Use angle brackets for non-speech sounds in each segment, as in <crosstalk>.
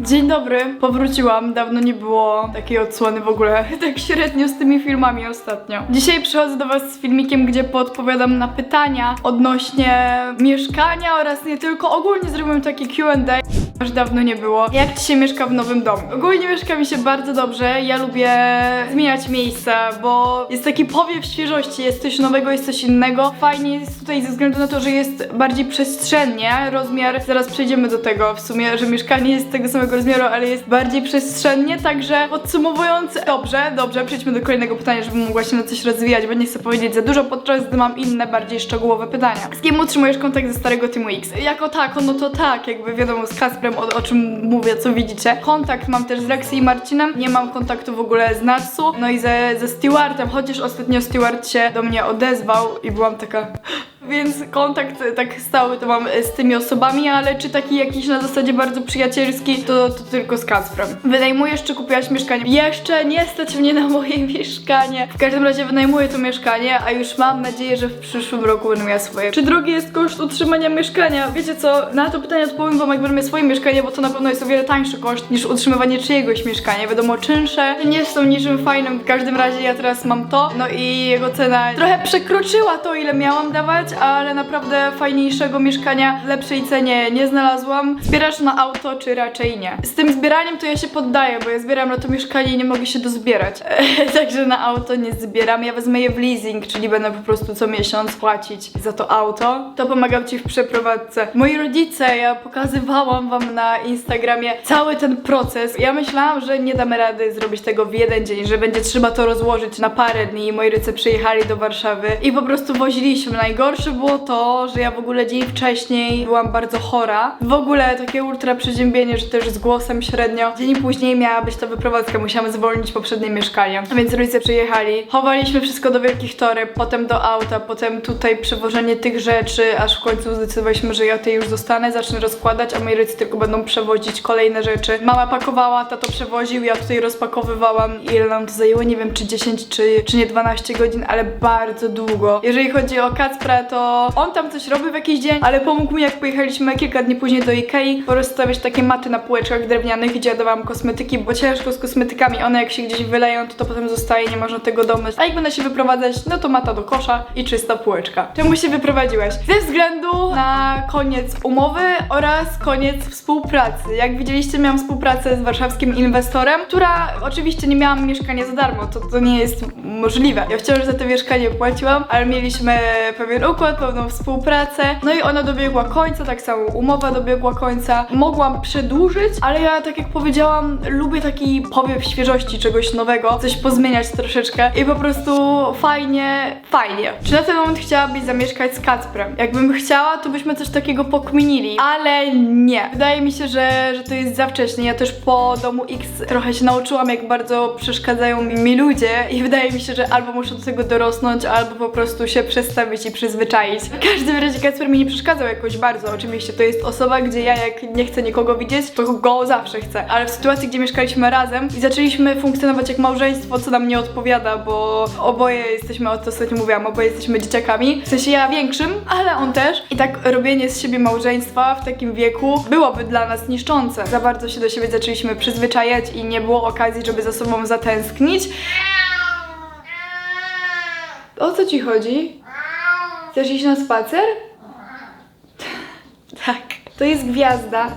Dzień dobry, powróciłam. Dawno nie było takiej odsłony w ogóle. <laughs> Tak średnio z tymi filmami ostatnio. Dzisiaj przychodzę do Was z filmikiem, gdzie podpowiadam na pytania odnośnie mieszkania oraz nie tylko. Ogólnie zrobimy taki QA. Już dawno nie było. Jak ci się mieszka w nowym domu? Ogólnie mieszka mi się bardzo dobrze. Ja lubię zmieniać miejsca, bo jest taki powiew świeżości, jest coś nowego, jest coś innego. Fajnie jest tutaj ze względu na to, że jest bardziej przestrzennie. Rozmiar, zaraz przejdziemy do tego w sumie, że mieszkanie jest tego samego rozmiaru, ale jest bardziej przestrzennie. Także podsumowując, dobrze, dobrze, przejdźmy do kolejnego pytania, żebym mogła się na coś rozwijać, bo nie chcę powiedzieć za dużo, podczas gdy mam inne, bardziej szczegółowe pytania. Z kim utrzymujesz kontakt ze starego Teamu X? Jako tako, no to tak, jakby wiadomo, z Kasprem, o, o czym mówię, co widzicie. Kontakt mam też z Lexi i Marcinem, nie mam kontaktu w ogóle z Natsu, no i ze, ze Stewartem, chociaż ostatnio Stewart się do mnie odezwał i byłam taka... Więc kontakt e, tak stały to mam e, z tymi osobami, ale czy taki jakiś na zasadzie bardzo przyjacielski, to, to tylko z Kacprem. Wynajmujesz czy kupiłaś mieszkanie? Jeszcze nie stać mnie na moje <laughs> mieszkanie. W każdym razie wynajmuję to mieszkanie, a już mam nadzieję, że w przyszłym roku będę miała swoje. Czy drogi jest koszt utrzymania mieszkania? Wiecie co, na to pytanie odpowiem wam jak będę miała swoje mieszkanie, bo to na pewno jest o wiele tańszy koszt niż utrzymywanie czyjegoś mieszkania. Wiadomo, czynsze nie są niczym fajnym, w każdym razie ja teraz mam to, no i jego cena trochę przekroczyła to, ile miałam dawać, ale naprawdę fajniejszego mieszkania w lepszej cenie nie znalazłam. Zbierasz na auto, czy raczej nie? Z tym zbieraniem to ja się poddaję, bo ja zbieram na to mieszkanie i nie mogę się dozbierać. <laughs> Także na auto nie zbieram. Ja wezmę je w leasing, czyli będę po prostu co miesiąc płacić za to auto. To pomagam Ci w przeprowadzce. Moi rodzice, ja pokazywałam Wam na Instagramie cały ten proces. Ja myślałam, że nie damy rady zrobić tego w jeden dzień, że będzie trzeba to rozłożyć na parę dni. Moi rodzice przyjechali do Warszawy i po prostu woziliśmy. Najgorsze było to, że ja w ogóle dzień wcześniej byłam bardzo chora. W ogóle takie ultra przeziębienie, że też z głosem średnio. Dzień później miała być to wyprowadzka, musiałam zwolnić poprzednie mieszkanie. Więc rodzice przyjechali, chowaliśmy wszystko do wielkich toreb, potem do auta, potem tutaj przewożenie tych rzeczy, aż w końcu zdecydowaliśmy, że ja tutaj już zostanę, zacznę rozkładać, a moi rodzice tylko będą przewozić kolejne rzeczy. Mama pakowała, tato przewoził, ja tutaj rozpakowywałam. Ile nam to zajęło? Nie wiem, czy 10, czy, czy nie 12 godzin, ale bardzo długo. Jeżeli chodzi o Kacpra, to on tam coś robił w jakiś dzień, ale pomógł mi, jak pojechaliśmy kilka dni później do Ikei, porozstawiać takie maty na półeczkach drewnianych, gdzie ja dawałam kosmetyki, bo ciężko z kosmetykami, one jak się gdzieś wyleją, to to potem zostaje, nie można tego domyć. A jak będę się wyprowadzać, no to mata do kosza i czysta półeczka. Czemu się wyprowadziłaś? Ze względu na koniec umowy oraz koniec współpracy. Jak widzieliście, miałam współpracę z warszawskim inwestorem, która oczywiście nie miałam mieszkania za darmo, to, to nie jest możliwe. Ja wciąż za to mieszkanie płaciłam, ale mieliśmy pewien układ, pewną współpracę, no i ona dobiegła końca, tak samo umowa dobiegła końca. Mogłam przedłużyć, ale ja, tak jak powiedziałam, lubię taki powiew świeżości, czegoś nowego, coś pozmieniać troszeczkę i po prostu fajnie, fajnie. Czy na ten moment chciałabyś zamieszkać z Kacprem? Jakbym chciała, to byśmy coś takiego pokminili, ale nie. Wydaje mi się, że, że to jest za wcześnie. Ja też po domu X trochę się nauczyłam, jak bardzo przeszkadzają mi, mi ludzie i wydaje mi się, że albo muszę do tego dorosnąć, albo po prostu się przestawić i przyzwyczaić. W każdym razie Kacper mi nie przeszkadzał jakoś bardzo, oczywiście. To jest osoba, gdzie ja jak nie chcę nikogo widzieć, to go zawsze chcę. Ale w sytuacji, gdzie mieszkaliśmy razem i zaczęliśmy funkcjonować jak małżeństwo, co nam nie odpowiada, bo oboje jesteśmy, o to ostatnio mówiłam, oboje jesteśmy dzieciakami. W sensie ja większym, ale on też. I tak robienie z siebie małżeństwa w takim wieku byłoby dla nas niszczące. Za bardzo się do siebie zaczęliśmy przyzwyczajać i nie było okazji, żeby za sobą zatęsknić. O co ci chodzi? Chcesz iść na spacer? <laughs> tak. To jest gwiazda.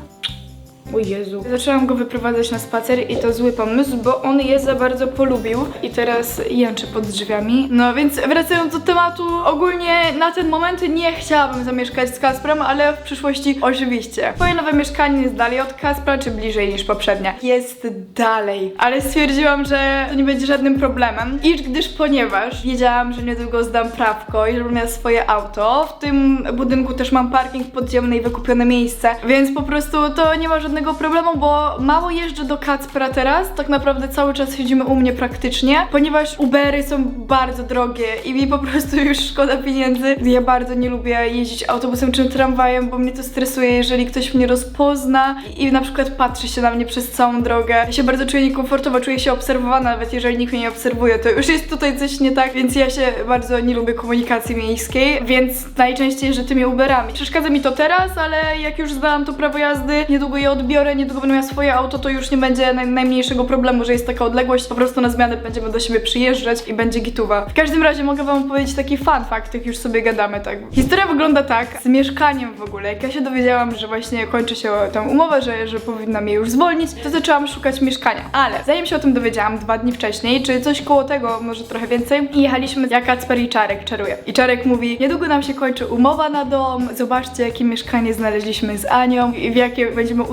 O Jezu. Zaczęłam go wyprowadzać na spacer i to zły pomysł, bo on je za bardzo polubił i teraz jęczy pod drzwiami. No więc wracając do tematu, ogólnie na ten moment nie chciałabym zamieszkać z Kasprem, ale w przyszłości oczywiście. Moje nowe mieszkanie jest dalej od Kaspra, czy bliżej niż poprzednie? Jest dalej, ale stwierdziłam, że to nie będzie żadnym problemem, iż gdyż ponieważ wiedziałam, że niedługo zdam prawko i żebym miała swoje auto. W tym budynku też mam parking podziemny i wykupione miejsce, więc po prostu to nie ma żadnego problemu, bo mało jeżdżę do Kacpra teraz, tak naprawdę cały czas siedzimy u mnie praktycznie, ponieważ Ubery są bardzo drogie i mi po prostu już szkoda pieniędzy. Ja bardzo nie lubię jeździć autobusem czy tramwajem, bo mnie to stresuje, jeżeli ktoś mnie rozpozna i na przykład patrzy się na mnie przez całą drogę. Ja się bardzo czuję niekomfortowo, czuję się obserwowana, nawet jeżeli nikt mnie nie obserwuje, to już jest tutaj coś nie tak, więc ja się bardzo nie lubię komunikacji miejskiej, więc najczęściej jeżdżę tymi Uberami. Przeszkadza mi to teraz, ale jak już zdałam to prawo jazdy, niedługo je odbieram odbiorę, niedługo będę miała swoje auto, to już nie będzie naj, najmniejszego problemu, że jest taka odległość, po prostu na zmianę będziemy do siebie przyjeżdżać i będzie gituwa. W każdym razie mogę wam powiedzieć taki fun fact, jak już sobie gadamy, tak. Historia wygląda tak, z mieszkaniem w ogóle, jak ja się dowiedziałam, że właśnie kończy się tę umowę, że, że powinna mnie już zwolnić, to zaczęłam szukać mieszkania. Ale zanim się o tym dowiedziałam dwa dni wcześniej, czy coś koło tego, może trochę więcej, i jechaliśmy jak Kacper i Czarek czaruje. I Czarek mówi, niedługo nam się kończy umowa na dom, zobaczcie jakie mieszkanie znaleźliśmy z Anią i w jakie będziemy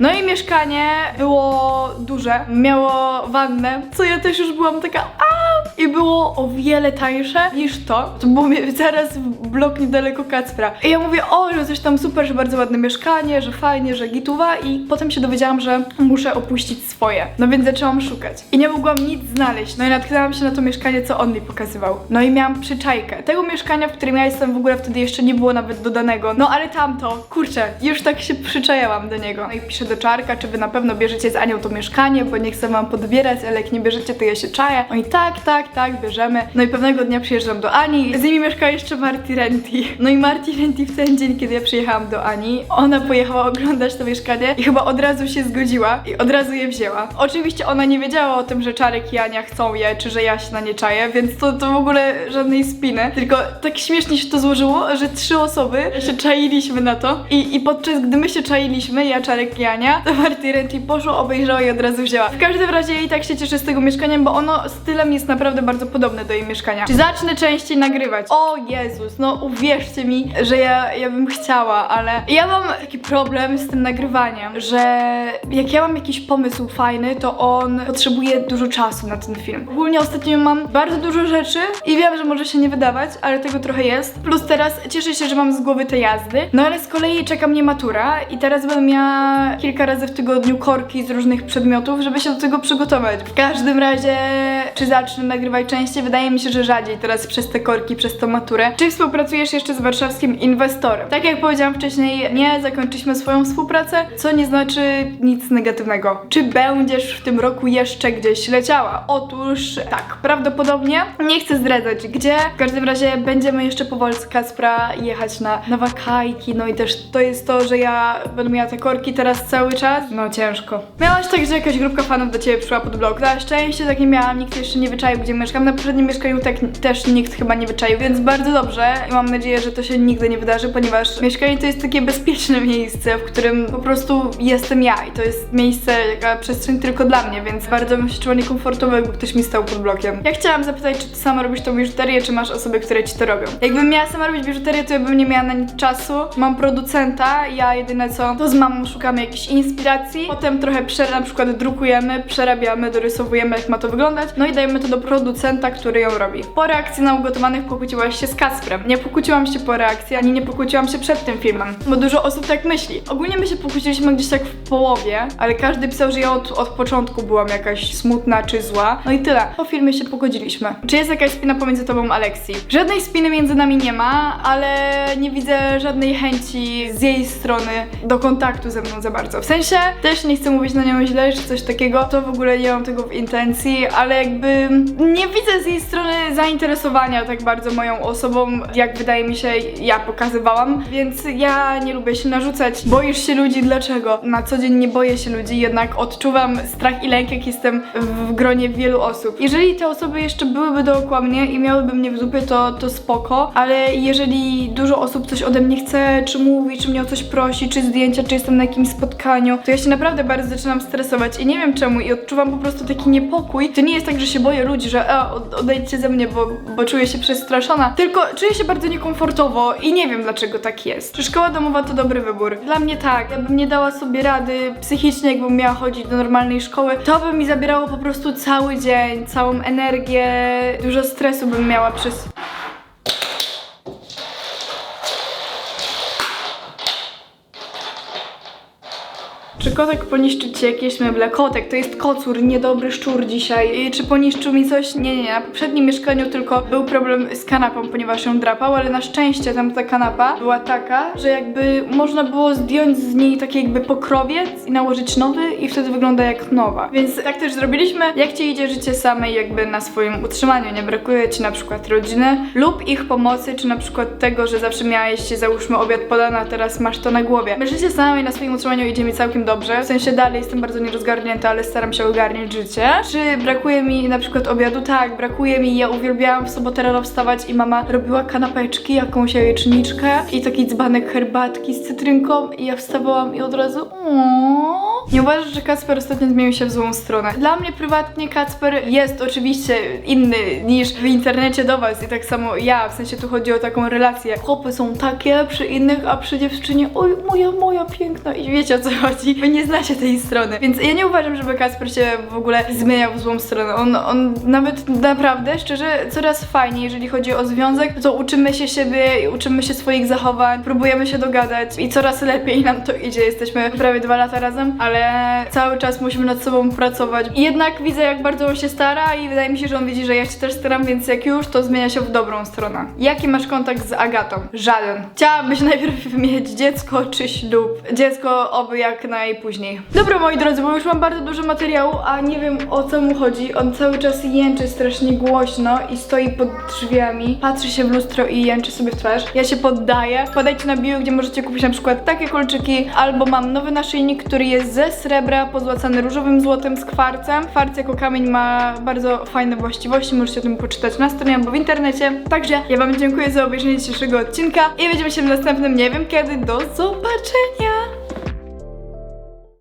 No i mieszkanie było duże, miało wannę, co ja też już byłam taka a i było o wiele tańsze niż to. To było <laughs> zaraz w blok niedaleko Kacpra. I ja mówię, o, że coś tam super, że bardzo ładne mieszkanie, że fajnie, że gituwa i potem się dowiedziałam, że muszę opuścić swoje. No więc zaczęłam szukać. I nie mogłam nic znaleźć. No i natknęłam się na to mieszkanie, co on mi pokazywał. No i miałam przyczajkę. Tego mieszkania, w którym ja jestem w ogóle wtedy jeszcze nie było nawet dodanego. No ale tamto, kurczę, już tak się przyczajałam do niego. No i piszę do Czarka, czy wy na pewno bierzecie z Anią to mieszkanie, bo nie chcę wam podbierać, ale jak nie bierzecie, to ja się czaję. No i tak, tak, tak, bierzemy. No i pewnego dnia przyjeżdżam do Ani. Z nimi mieszka jeszcze Marty Renty. No i Marty Renty w ten dzień, kiedy ja przyjechałam do Ani, ona pojechała oglądać to mieszkanie i chyba od razu się zgodziła i od razu je wzięła. Oczywiście ona nie wiedziała o tym, że Czarek i Ania chcą je, czy że ja się na nie czaję, więc to, to w ogóle żadnej spiny. Tylko tak śmiesznie się to złożyło, że trzy osoby się czailiśmy na to i, i podczas gdy my się czailiśmy, ja, Czarek i Ania, to Marty Renty poszła, obejrzała i od razu wzięła. W każdym razie i tak się cieszę z tego mieszkania, bo ono stylem jest naprawdę bardzo podobne do jej mieszkania. Czy zacznę częściej nagrywać? O Jezus, no uwierzcie mi, że ja, ja bym chciała, ale ja mam taki problem z tym nagrywaniem, że jak ja mam jakiś pomysł fajny, to on potrzebuje dużo czasu na ten film. Ogólnie ostatnio mam bardzo dużo rzeczy i wiem, że może się nie wydawać, ale tego trochę jest. Plus teraz cieszę się, że mam z głowy te jazdy. No ale z kolei czeka mnie matura i teraz będę miała kilka razy w tygodniu korki z różnych przedmiotów, żeby się do tego przygotować. W każdym razie, czy zacznę nagrywać częściej? Wydaje mi się, że rzadziej teraz przez te korki, przez tą maturę. Czy współpracujesz jeszcze z warszawskim inwestorem? Tak jak powiedziałam wcześniej, nie zakończyliśmy swoją współpracę, co nie znaczy nic negatywnego. Czy będziesz w tym roku jeszcze gdzieś leciała? Otóż tak, prawdopodobnie. Nie chcę zdradzać gdzie. W każdym razie będziemy jeszcze powoli z Kacpra jechać na, na wakajki. No i też to jest to, że ja będę miała te korki teraz cały czas. No ciężko. Miałaś tak, że jakaś grupka fanów do ciebie przyszła pod blok. Na szczęście tak nie miałam, nikt jeszcze nie wyczaił, gdzie mieszkam. Na poprzednim mieszkaniu tak też nikt chyba nie wyczaił, więc bardzo dobrze i mam nadzieję, że to się nigdy nie wydarzy, ponieważ mieszkanie to jest takie bezpieczne <laughs> miejsce, w którym po prostu jestem ja i to jest miejsce, taka przestrzeń tylko dla mnie, więc bardzo bym się czuła niekomfortowo, jakby ktoś mi stał pod blokiem. Ja chciałam zapytać, czy ty sama robisz tą biżuterię, czy masz osoby, które ci to robią. Jakbym miała sama robić biżuterię, to ja bym nie miała na nic czasu. Mam producenta, ja jedyne co, to z mamą szukamy jakiejś inspiracji, potem trochę prze, na przykład drukujemy, przerabiamy, dorysowujemy, jak ma to wyglądać, no i dajemy to do producenta, który ją robi. Po reakcji na ugotowanych pokłóciłaś się z Kasprem. Nie pokłóciłam się po reakcji, ani nie pokłóciłam się przed tym filmem, bo dużo osób tak myśli. Ogólnie my się pokłóciliśmy gdzieś tak w połowie, ale każdy pisał, że ja od, od początku byłam jakaś smutna czy zła. No i tyle. Po filmie się pogodziliśmy. Czy jest jakaś spina pomiędzy tobą a Alexi? Żadnej spiny między nami nie ma, ale nie widzę żadnej chęci z jej strony do kontaktu ze mną za bardzo. W sensie też nie chcę mówić na nią źle czy coś takiego, to w ogóle nie mam tego w intencji, ale jakby nie widzę z jej strony zainteresowania tak bardzo moją osobą, jak wydaje mi się ja pokazywałam, więc ja nie lubię się narzucać. Boisz się ludzi, dlaczego? Na co dzień nie boję się ludzi, jednak odczuwam strach i lęk, jak jestem w gronie wielu osób. Jeżeli te osoby jeszcze byłyby dookoła mnie i miałyby mnie w dupie, to, to spoko, ale jeżeli dużo osób coś ode mnie chce, czy mówi, czy mnie o coś prosi, czy zdjęcia, czy jestem na jakimś spotkaniu, to ja się naprawdę bardzo zaczynam stresować i nie wiem czemu i odczuwam po prostu taki niepokój. To nie jest tak, że się boję ludzi, że e, od- odejdźcie ze mnie, bo, bo czuję się przestraszona, tylko czuję się bardzo niekomfortowo i nie wiem dlaczego tak jest. Czy szkoła domowa to dobry wybór? Dla mnie tak. Ja bym nie dała sobie rady psychicznie, jakbym miała chodzić do normalnej szkoły. To by mi zabierało po prostu cały dzień, całą energię, dużo stresu bym miała przez kotek poniszczył ci jakieś meble? Kotek, to jest kocur, niedobry szczur dzisiaj. I czy poniszczył mi coś? Nie, nie. Na poprzednim mieszkaniu tylko był problem z kanapą, ponieważ ją drapał, ale na szczęście tam ta kanapa była taka, że jakby można było zdjąć z niej taki jakby pokrowiec i nałożyć nowy i wtedy wygląda jak nowa. Więc tak też zrobiliśmy. Jak ci idzie życie samej jakby na swoim utrzymaniu? Nie brakuje ci na przykład rodziny lub ich pomocy, czy na przykład tego, że zawsze miałeś załóżmy obiad podany, a teraz masz to na głowie. Życie samej na swoim utrzymaniu idzie mi całkiem dobrze. Dobrze. W sensie dalej jestem bardzo nierozgarnięta, ale staram się ogarniać życie. Czy brakuje mi na przykład obiadu? Tak, brakuje mi. Ja uwielbiałam w sobotę rano wstawać i mama robiła kanapeczki, jakąś jajeczniczkę i taki dzbanek herbatki z cytrynką i ja wstawałam i od razu "Ooo". Nie uważasz, że Kacper ostatnio zmienił się w złą stronę? Dla mnie prywatnie Kacper jest oczywiście inny niż w internecie do was i tak samo ja, w sensie tu chodzi o taką relację. Chłopy są takie przy innych, a przy dziewczynie oj, moja, moja piękna i wiecie o co chodzi. Wy nie znacie tej strony. Więc ja nie uważam, żeby Kacper się w ogóle zmieniał w złą stronę. On, on nawet naprawdę, szczerze, coraz fajniej, jeżeli chodzi o związek, to uczymy się siebie, uczymy się swoich zachowań, próbujemy się dogadać i coraz lepiej nam to idzie. Jesteśmy prawie dwa lata razem, ale cały czas musimy nad sobą pracować. I jednak widzę, jak bardzo on się stara i wydaje mi się, że on widzi, że ja się też staram, więc jak już, to zmienia się w dobrą stronę. Jaki masz kontakt z Agatą? Żaden. Chciałabyś <laughs> najpierw mieć dziecko czy ślub? Dziecko oby jak najpóźniej. Dobra, moi drodzy, bo już mam bardzo dużo materiału, a nie wiem o co mu chodzi. On cały czas jęczy strasznie głośno i stoi pod drzwiami, patrzy się w lustro i jęczy sobie w twarz. Ja się poddaję. Podajcie na bio, gdzie możecie kupić na przykład takie kolczyki, albo mam nowy naszyjnik, który jest ze srebra, pozłacany różowym złotem z kwarcem. Kwarc jako kamień ma bardzo fajne właściwości, możecie o tym poczytać na stronie albo w internecie. Także ja wam dziękuję za obejrzenie dzisiejszego odcinka i widzimy się w następnym, nie wiem kiedy, do zobaczenia!